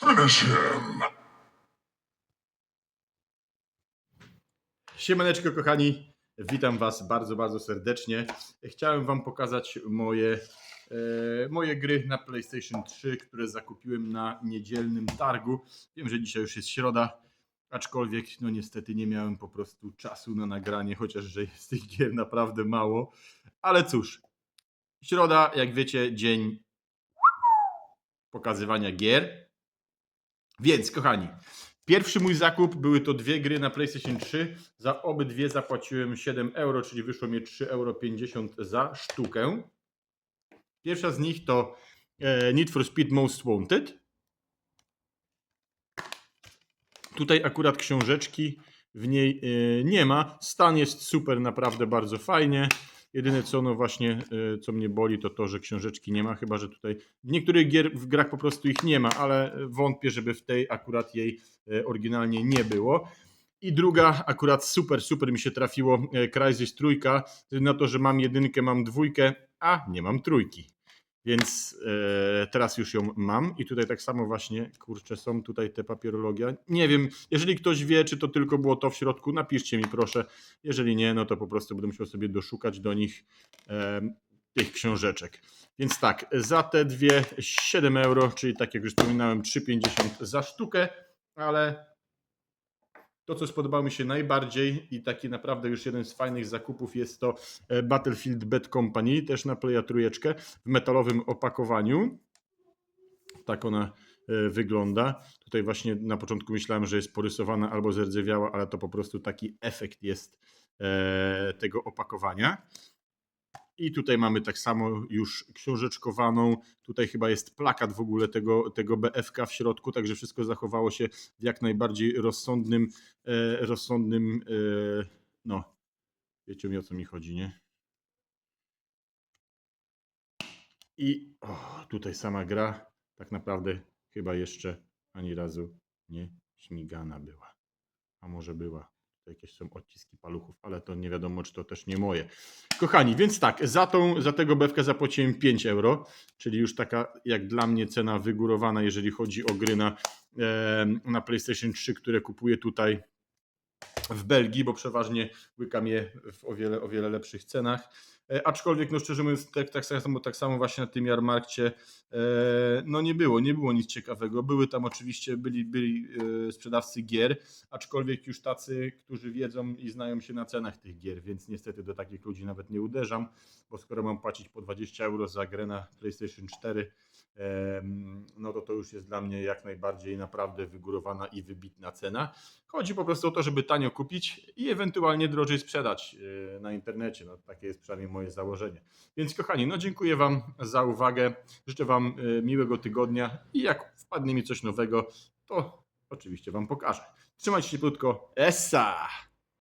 Finish him. Siemaneczko kochani, witam was bardzo, bardzo serdecznie. Chciałem wam pokazać moje, e, moje gry na PlayStation 3, które zakupiłem na niedzielnym targu. Wiem, że dzisiaj już jest środa, aczkolwiek no niestety nie miałem po prostu czasu na nagranie, chociaż że jest tych gier naprawdę mało. Ale cóż, środa, jak wiecie, dzień pokazywania gier. Więc kochani, Pierwszy mój zakup były to dwie gry na PlayStation 3. Za obydwie zapłaciłem 7 euro, czyli wyszło mi 3,50 euro za sztukę. Pierwsza z nich to e, Need for Speed Most Wanted. Tutaj akurat książeczki w niej e, nie ma. Stan jest super, naprawdę bardzo fajnie. Jedyne co no właśnie, e, co mnie boli, to to, że książeczki nie ma, chyba że tutaj w niektórych gier, w grach po prostu ich nie ma, ale wątpię, żeby w tej akurat jej e, oryginalnie nie było. I druga, akurat super, super mi się trafiło, e, Crysis trójka, na to, że mam jedynkę, mam dwójkę, a nie mam trójki. Więc e, teraz już ją mam i tutaj tak samo właśnie, kurczę, są tutaj te papierologia. Nie wiem, jeżeli ktoś wie, czy to tylko było to w środku, napiszcie mi proszę. Jeżeli nie, no to po prostu będę musiał sobie doszukać do nich e, tych książeczek. Więc tak, za te dwie 7 euro, czyli tak jak już wspominałem, 3,50 za sztukę, ale to, co spodobało mi się najbardziej i taki naprawdę już jeden z fajnych zakupów jest to e, Battlefield Bad Company, też na Playa trójeczkę w metalowym opakowaniu. Tak ona e, wygląda. Tutaj właśnie na początku myślałem, że jest porysowana albo zerdzewiała, ale to po prostu taki efekt jest e, tego opakowania. I tutaj mamy tak samo już książeczkowaną. Tutaj chyba jest plakat w ogóle tego, tego BFK w środku, także wszystko zachowało się w jak najbardziej rozsądnym, e, rozsądnym, e, no, wiecie mi o co mi chodzi, nie? I o, tutaj sama gra tak naprawdę chyba jeszcze ani razu nie śmigana była. A może była. Jakieś są odciski paluchów, ale to nie wiadomo, czy to też nie moje. Kochani, więc tak, za, tą, za tego bewkę zapłaciłem 5 euro, czyli już taka jak dla mnie cena wygórowana, jeżeli chodzi o gry na, na PlayStation 3, które kupuję tutaj w Belgii, bo przeważnie łykam je w o wiele, o wiele lepszych cenach. E, aczkolwiek, no szczerze mówiąc, tak, tak, samo, tak samo właśnie na tym jarmarkcie e, no nie było, nie było nic ciekawego. Były tam oczywiście, byli, byli e, sprzedawcy gier, aczkolwiek już tacy, którzy wiedzą i znają się na cenach tych gier, więc niestety do takich ludzi nawet nie uderzam, bo skoro mam płacić po 20 euro za grę na PlayStation 4, em, no to to już jest dla mnie jak najbardziej naprawdę wygórowana i wybitna cena. Chodzi po prostu o to, żeby tanio kupić i ewentualnie drożej sprzedać na internecie. No, takie jest przynajmniej moje założenie. Więc kochani, no dziękuję Wam za uwagę. Życzę Wam e, miłego tygodnia i jak wpadnie mi coś nowego, to oczywiście Wam pokażę. Trzymajcie się krótko. Essa!